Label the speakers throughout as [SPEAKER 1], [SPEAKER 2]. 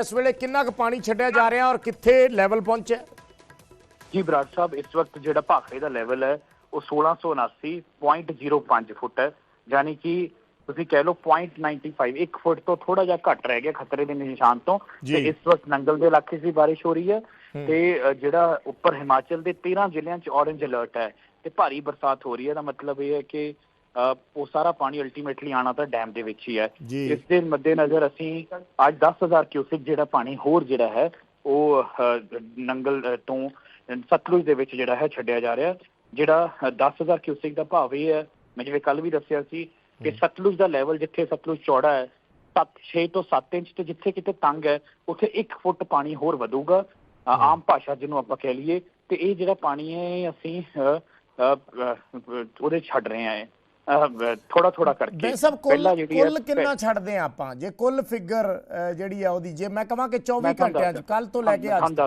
[SPEAKER 1] ਇਸ ਵੇਲੇ ਕਿੰਨਾ ਕੁ ਪਾਣੀ ਛੱਡਿਆ ਜਾ ਰਿਹਾ ਔਰ ਕਿੱਥੇ ਲੈਵਲ ਪਹੁੰਚਿਆ?
[SPEAKER 2] ਜੀ ਬਰਾੜ ਸਾਹਿਬ ਇਸ ਵਕਤ ਜਿਹੜਾ ਭਾਖੜੇ ਦਾ ਲੈਵਲ ਹੈ ਉਹ 1679.05 ਫੁੱਟ ਹੈ। ਯਾਨੀ ਕਿ ਤੁਸੀਂ ਕਹਿ ਲਓ 0.95 1 ਫੁੱਟ ਤੋਂ ਥੋੜਾ ਜਿਹਾ ਘੱਟ ਰਹਿ ਗਿਆ ਖਤਰੇ ਦੇ ਨਿਸ਼ਾਨ ਤੋਂ। ਤੇ ਇਸ ਵਕਤ ਨੰਗਲ ਦੇ ਇਲਾਕੇ 'ਚ ਵੀ ਬਾਰਿਸ਼ ਹੋ ਰਹੀ ਹੈ। ਤੇ ਜਿਹੜਾ ਉੱਪਰ ਹਿਮਾਚਲ ਦੇ 13 ਜ਼ਿਲ੍ਹਿਆਂ 'ਚ ਔਰੇਂਜ ਅਲਰਟ ਹੈ। ਤੇ ਭਾਰੀ ਬਰਸਾਤ ਹੋ ਰਹੀ ਹੈ। ਦਾ ਮਤਲਬ ਇਹ ਹੈ ਕਿ ਉਹ ਸਾਰਾ ਪਾਣੀ ਅਲਟੀਮੇਟਲੀ ਆਣਾ ਤਾਂ ਡੈਮ ਦੇ ਵਿੱਚ ਹੀ ਹੈ। ਇਸ ਦੇ ਮੱਦੇਨਜ਼ਰ ਅਸੀਂ ਅੱਜ 10000 ਕਿਊਸਿਕ ਜਿਹੜਾ ਪਾਣੀ ਹੋਰ ਜਿਹੜਾ ਹੈ ਉਹ ਨੰਗਲ ਤੋਂ ਸਤਲੁਜ ਦੇ ਵਿੱਚ ਜਿਹੜਾ ਹੈ ਛੱਡਿਆ ਜਾ ਰਿਹਾ। ਜਿਹੜਾ ਅ, 10000 ਕਿਊਸਿਕ ਦਾ ਭਾਵ ਇਹ ਹੈ ਮੈਂ ਜਿਵੇਂ ਕੱਲ ਵੀ ਦੱਸਿਆ ਸੀ ਕਿ ਸਤਲੁਜ ਦਾ ਲੈਵਲ ਜਿੱਥੇ ਸਤਲੁਜ ਚੌੜਾ ਹੈ 7 6 ਤੋਂ 7 ਇੰਚ ਤੇ ਜਿੱਥੇ ਕਿਤੇ ਤੰਗ ਹੈ ਉੱਥੇ 1 ਫੁੱਟ ਪਾਣੀ ਹੋਰ ਵਧੂਗਾ ਆਮ ਭਾਸ਼ਾ ਜਿਹਨੂੰ ਆਪਾਂ ਕਹਿ ਲਈਏ। ਤੇ ਇਹ ਜਿਹੜਾ ਪਾਣੀ ਹੈ ਅਸੀਂ ਉਹਦੇ ਛੱਡ ਰਹੇ ਹਾਂ ਥੋੜਾ ਥੋੜਾ ਕਰਕੇ
[SPEAKER 1] ਬੇ ਸਭ ਕੁੱਲ
[SPEAKER 2] ਪਹਿਲਾਂ ਜਿਹੜੀ ਹੈ-
[SPEAKER 1] ਕੁੱਲ ਕਿੰਨਾ ਛੱਡਦੇ ਆ ਆਪਾਂ? ਜੇ ਕੁੱਲ ਫਿਗਰ ਜਿਹੜੀ ਆ ਉਹਦੀ ਜੇ ਮੈਂ ਕਹਾਂ ਕਿ 24
[SPEAKER 2] ਮੈਂ ਤੁਹਾਨੂੰ
[SPEAKER 1] ਘੰਟਿਆਂ ਚ ਕੱਲ ਤੋਂ ਲੈ ਕੇ ਅੱਜ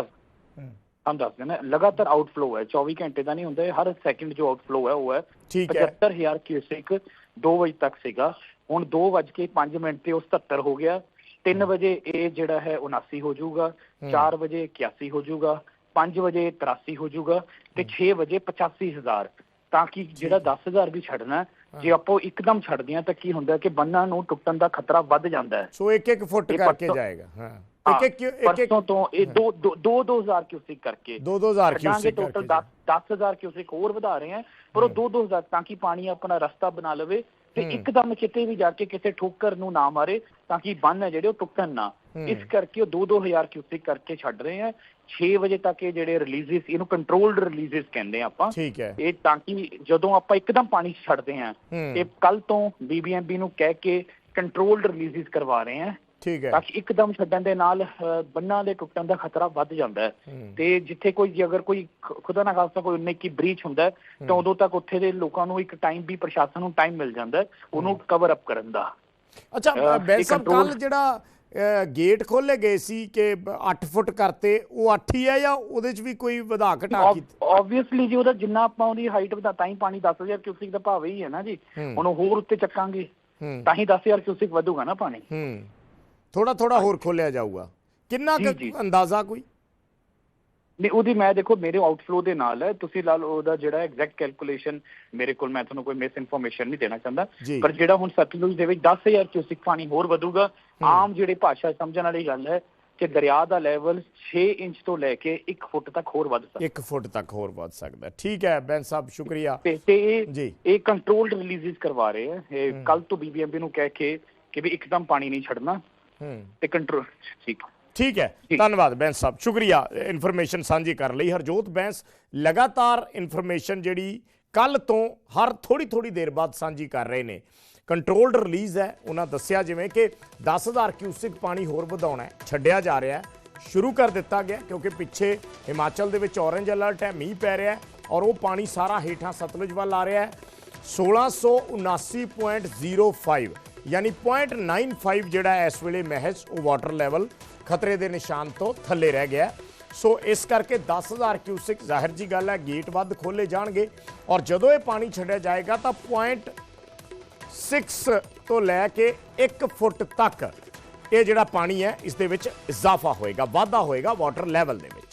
[SPEAKER 1] ਹੂੰ।
[SPEAKER 2] ਹਮ ਦੱਸ ਦੇਣਾ ਲਗਾਤਾਰ ਆਊਟਫਲੋ ਹੈ। 24 ਘੰਟੇ ਦਾ ਨਹੀਂ ਹੁੰਦਾ ਹਰ ਸੈਕਿੰਡ ਜੋ ਆਊਟਫਲੋ ਹੈ ਉਹ ਹੈ
[SPEAKER 1] ਠੀਕ ਹੈ।
[SPEAKER 2] 75000 ਕਿਊਸਿਕ 2 ਵਜੇ ਤੱਕ ਸੀਗਾ। ਹੁਣ 2:05 ਮਿੰਟ ਤੇ ਉਹ 77 ਹੋ ਗਿਆ। 3 ਵਜੇ ਇਹ ਜਿਹੜਾ ਹੈ 79 ਹੋ ਜਾਊਗਾ। 4 ਵਜੇ 81 ਹੋ ਜਾਊਗਾ। 5 ਵਜੇ 83 ਹੋ ਜਾਊਗਾ। ਤੇ 6 ਵਜੇ 85000 ਤਾਂ ਕਿ ਜਿਹੜਾ 10000 ਵੀ ਛੱਡਣਾ ਹੈ, ਜੇ ਆਪਾਂ ਇੱਕਦਮ ਛੱਡਦੇ ਹਾਂ ਤਾਂ ਕੀ ਹੁੰਦਾ ਕਿ ਬੰਨਾਂ ਨੂੰ ਟੁੱਟਣ ਦਾ ਖਤਰਾ ਵੱਧ ਜਾਂਦਾ ਹੈ।
[SPEAKER 1] ਸੋ ਇੱਕ ਇੱਕ ਫੁੱਟ ਕਰਕੇ ਜਾਏਗਾ ਹਾਂ। ਇੱਕ ਇੱਕ ਇੱਕ ਇੱਕ
[SPEAKER 2] ਤੋਂ ਇਹ 2 2 2000 ਕਿਊਸਿਕ ਕਰਕੇ
[SPEAKER 1] 2-2000
[SPEAKER 2] ਛੱਡਾਂਗੇ
[SPEAKER 1] ਕਿਊਸਿਕ
[SPEAKER 2] ਟੋਟਲ
[SPEAKER 1] ਕਰਕੇ
[SPEAKER 2] 10 10000 ਕਿਊਸਿਕ ਹੋਰ ਵਧਾ ਰਹੇ ਆ ਪਰ ਉਹ 2 2000 ਤਾਂ ਕਿ ਪਾਣੀ ਆਪਣਾ ਰਸਤਾ ਬਣਾ ਲਵੇ ਤੇ ਇੱਕਦਮ ਕਿਤੇ ਵੀ ਜਾ ਕੇ ਕਿਸੇ ਠੋਕਰ ਨੂੰ ਨਾ ਮਾਰੇ ਤਾਂ ਕਿ ਬੰਨ ਹੈ ਜਿਹੜੇ ਉਹ ਟੁੱਟਣ ਨਾ। ਇਸ ਕਰਕੇ ਉਹ 2 2000 ਕਿਊਸਿਕ ਕਰਕੇ ਛੱਡ ਰਹੇ ਆ। 6 ਵਜੇ ਤੱਕ ਇਹ ਜਿਹੜੇ ਰਿਲੀਜ਼ਸ ਇਹਨੂੰ ਕੰਟਰੋਲਡ ਰਿਲੀਜ਼ਸ ਕਹਿੰਦੇ ਆ ਆਪਾਂ।
[SPEAKER 1] ਠੀਕ ਹੈ।
[SPEAKER 2] ਇਹ ਤਾਂ ਕਿ ਜਦੋਂ ਆਪਾਂ ਇੱਕਦਮ ਪਾਣੀ ਛੱਡਦੇ ਆ। ਇਹ ਕੱਲ ਤੋਂ ਬੀਬੀਐਮਬੀ ਨੂੰ ਕਹਿ ਕੇ ਕੰਟਰੋਲਡ ਰਿਲੀਜ਼ਸ ਕਰਵਾ ਰਹੇ ਆ।
[SPEAKER 1] ਠੀਕ ਹੈ।
[SPEAKER 2] ਤਾਂ ਕਿ ਇੱਕਦਮ ਛੱਡਣ ਦੇ ਨਾਲ ਬੰਨਾਂ ਦੇ ਟੁੱਟਣ ਦਾ ਖਤਰਾ ਵੱਧ ਜਾਂਦਾ ਹੈ। ਤੇ ਜਿੱਥੇ ਕੋਈ ਅਗਰ ਕੋਈ ਖੁਦਾ ਨਾ ਖਾਸਤਾ ਕੋਈ ਉਨੇ ਕੀ ਬ੍ਰੀਚ ਹੁੰਦਾ ਤਾਂ ਉਦੋਂ ਤੱਕ ਉੱਥੇ ਦੇ ਲੋਕਾਂ ਨੂੰ ਇੱਕ ਟਾਈਮ ਵੀ ਪ੍ਰਸ਼ਾਸਨ ਨੂੰ ਟਾਈਮ ਮਿਲ ਜਾਂਦਾ ਉਹਨੂੰ ਕਵਰ ਅਪ ਕਰਨ ਦਾ।
[SPEAKER 1] ਅੱਛਾ
[SPEAKER 2] ਅਹ,
[SPEAKER 1] ਬੈਂਸ
[SPEAKER 2] ਇਹ
[SPEAKER 1] ਸਾਹਿਬ
[SPEAKER 2] control-
[SPEAKER 1] ਕੱਲ ਜਿਹੜਾ ਗੇਟ ਖੋਲੇ ਗਏ ਸੀ ਕਿ 8 ਫੁੱਟ ਕਰਤੇ ਉਹ 8 ਹੀ ਹੈ ਜਾਂ ਉਹਦੇ ਚ ਵੀ ਕੋਈ ਵਧਾ ਘਟਾ ਕੀਤੀ
[SPEAKER 2] ਆਬਵੀਅਸਲੀ ਜੀ ਉਹਦਾ ਜਿੰਨਾ ਆਪਾਂ ਉਹਦੀ ਹਾਈਟ ਵਧਾ ਤਾਂ ਹੀ ਪਾਣੀ 10000 ਕਿਊਸਿਕ ਦਾ ਭਾਵ ਹੀ ਹੈ ਨਾ ਜੀ। ਹੁਣ ਉਹ ਹੋਰ ਉੱਤੇ ਚੱਕਾਂਗੇ ਤਾਂ ਹੀ 10000 ਕਿਊਸਿਕ ਵਧੂਗਾ ਨਾ ਪਾਣੀ।
[SPEAKER 1] ਹੂੰ। ਥੋੜਾ ਥੋੜਾ ਹੋਰ ਖੋਲਿਆ ਜਾਊਗਾ। ਕਿੰਨਾ ਕੁ। ਅੰਦਾਜ਼ਾ ਕੋਈ?
[SPEAKER 2] ਨਹੀਂ ਉਹਦੀ ਮੈਂ ਦੇਖੋ ਮੇਰੇ ਆਊਟਫਲੋ ਦੇ ਨਾਲ ਹੈ ਤੁਸੀਂ ਲਾ ਲਓ ਉਹਦਾ ਜਿਹੜਾ ਐਗਜ਼ੈਕਟ ਕੈਲਕੂਲੇਸ਼ਨ ਮੇਰੇ ਕੋਲ ਮੈਂ ਤੁਹਾਨੂੰ ਕੋਈ ਮਿਸ ਇਨਫੋਰਮੇਸ਼ਨ ਨਹੀਂ ਦੇਣਾ ਚਾਹੁੰਦਾ। ਪਰ ਜਿਹੜਾ ਹੁਣ ਸਤਲੁਜ ਦੇ ਵਿੱਚ 10000 ਕਿਊਸਿਕ ਪਾਣੀ ਹੋਰ ਵਧੂਗਾ ਆਮ ਜਿਹੜੇ ਭਾਸ਼ਾ ਸਮਝਣ ਵਾਲੀ ਗੱਲ ਹੈ ਕਿ ਦਰਿਆ ਦਾ ਲੈਵਲ 6 ਇੰਚ ਤੋਂ ਲੈ ਕੇ 1 ਫੁੱਟ ਤੱਕ ਹੋਰ ਵੱਧ ਸਕਦਾ।
[SPEAKER 1] 1 ਫੁੱਟ ਤੱਕ ਹੋਰ ਵੱਧ ਸਕਦਾ। ਠੀਕ ਹੈ ਬੈਂਸ ਸਾਹਿਬ ਸ਼ੁਕਰੀਆ।
[SPEAKER 2] ਤੇ ਇਹ
[SPEAKER 1] ਜੀ।
[SPEAKER 2] ਇਹ ਕੰਟਰੋਲਡ ਰਿਲੀਜ਼ਸ ਕਰਵਾ ਰਹੇ ਹੈ। ਇਹ ਕੱਲ ਤੋਂ ਬੀਬੀਐਮਬੀ ਨੂੰ ਕਹਿ ਕੇ ਕਿ ਵੀ ਇੱਕਦਮ ਪਾਣੀ ਨਹੀਂ ਛੱਡਣਾ।
[SPEAKER 1] ਹੂੰ।
[SPEAKER 2] ਤੇ ਕੰਟਰੋਲ ਠੀਕ।
[SPEAKER 1] ਠੀਕ ਹੈ। ਧੰਨਵਾਦ ਬੈਂਸ ਸਾਹਿਬ। ਸ਼ੁਕਰੀਆ ਇਨਫੋਰਮੇਸ਼ਨ ਸਾਂਝੀ ਕਰਨ ਲਈ। ਹਰਜੋਤ ਬੈਂਸ ਲਗਾਤਾਰ ਇਨਫੋਰਮੇਸ਼ਨ ਜਿਹੜੀ ਕੱਲ ਤੋਂ ਹਰ ਥੋੜੀ ਥੋੜੀ ਦੇਰ ਬਾਅਦ ਸਾਂਝੀ ਕਰ ਰਹੇ ਨੇ। ਕੰਟਰੋਲਡ ਰਿਲੀਜ਼ ਹੈ। ਉਹਨਾਂ ਦੱਸਿਆ ਜਿਵੇਂ ਕਿ 10000 ਕਿਊਸਿਕ ਪਾਣੀ ਹੋਰ ਵਧਾਉਣਾ ਹੈ। ਛੱਡਿਆ ਜਾ ਰਿਹਾ ਹੈ। ਸ਼ੁਰੂ ਕਰ ਦਿੱਤਾ ਗਿਆ ਕਿਉਂਕਿ ਪਿੱਛੇ ਹਿਮਾਚਲ ਦੇ ਵਿੱਚ ਔਰੇਂਜ ਅਲਰਟ ਹੈ ਮੀਂਹ ਪੈ ਰਿਹਾ ਹੈ ਔਰ ਉਹ ਪਾਣੀ ਸਾਰਾ ਹੇਠਾਂ ਸਤਲੁਜ ਵੱਲ ਆ ਰਿਹਾ ਹੈ। 1679.05 ਯਾਨੀ 0.95 ਜਿਹੜਾ ਇਸ ਵੇਲੇ ਮਹਿਜ਼ ਉਹ ਵਾਟਰ ਲੈਵਲ ਖਤਰੇ ਦੇ ਨਿਸ਼ਾਨ ਤੋਂ ਥੱਲੇ ਰਹਿ ਗਿਆ ਸੋ ਇਸ ਕਰਕੇ 10000 ਕਿਊਸਿਕ ਜ਼ਾਹਿਰ ਜੀ ਗੱਲ ਹੈ, ਗੇਟ ਵੱਧ ਖੋਲੇ ਜਾਣਗੇ ਔਰ ਜਦੋਂ ਇਹ ਪਾਣੀ ਛੱਡਿਆ ਜਾਏਗਾ ਤਾਂ 0.6 ਤੋਂ ਲੈ ਕੇ 1 ਫੁੱਟ ਤੱਕ ਇਹ ਜਿਹੜਾ ਪਾਣੀ ਹੈ, ਇਸ ਦੇ ਵਿੱਚ ਇਜ਼ਾਫਾ ਹੋਏਗਾ, ਵਾਧਾ ਹੋਏਗਾ ਵਾਟਰ ਲੈਵਲ ਦੇ ਵਿੱਚ।